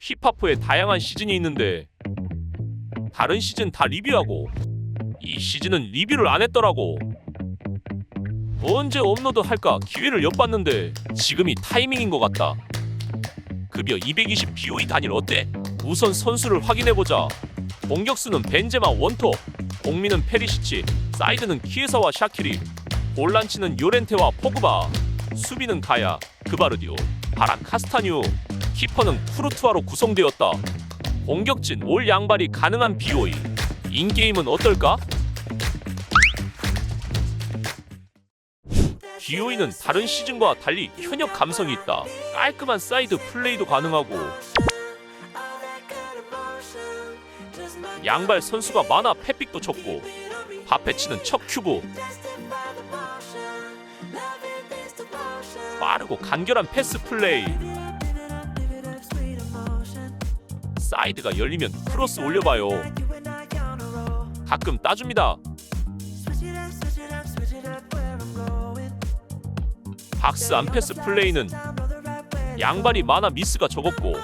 힙합포에 다양한 시즌이 있는데 다른 시즌 다 리뷰하고 이 시즌은 리뷰를 안 했더라고. 언제 업로드 할까 기회를 엿봤는데 지금이 타이밍인 것 같다. 급여 220 BOE 단일 어때? 우선 선수를 확인해 보자. 공격수는 벤제마 원톱, 공미는 페리시치, 사이드는 키에사와 샤키리, 볼란치는 요렌테와 포그바, 수비는 가야, 그바르디오, 바란 카스타뉴, 키퍼는 쿠르투아로 구성되었다. 공격진 올 양발이 가능한 BOE. 인게임은 어떨까? BOE는 다른 시즌과 달리 현역 감성이 있다. 깔끔한 사이드 플레이도 가능하고 양발 선수가 많아 패픽도 쳤고 바페치는 척 큐브 빠르고 간결한 패스 플레이 사이드가 열리면 크로스 올려봐요. 가끔 따줍니다. 박스 안 패스 플레이는 양발이 많아 미스가 적었고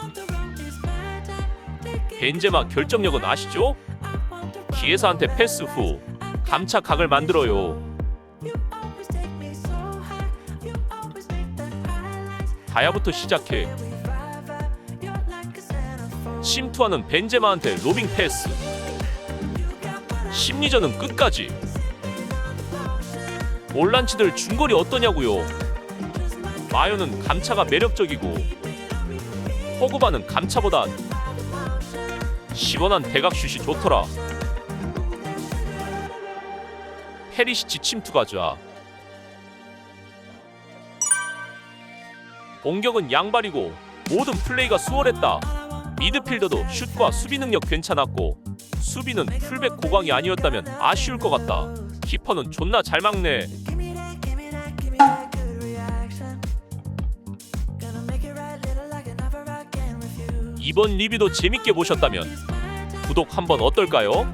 벤제마 결정력은 아시죠? 기에사한테 패스 후 감차 각을 만들어요. 다야부터 시작해 침투하는 벤제마한테 로빙 패스. 심리전은 끝까지. 올란치들 중거리 어떠냐고요? 마요는 감차가 매력적이고 호구바는 감차보다 시원한 대각슛이 좋더라. 페리시치 침투 가자. 공격은 양발이고 모든 플레이가 수월했다. 미드필더도 슛과 수비 능력 괜찮았고 수비는 풀백 고광이 아니었다면 아쉬울 것 같다. 키퍼는 존나 잘 막네. 이번 리뷰도 재밌게 보셨다면 구독 한번 어떨까요?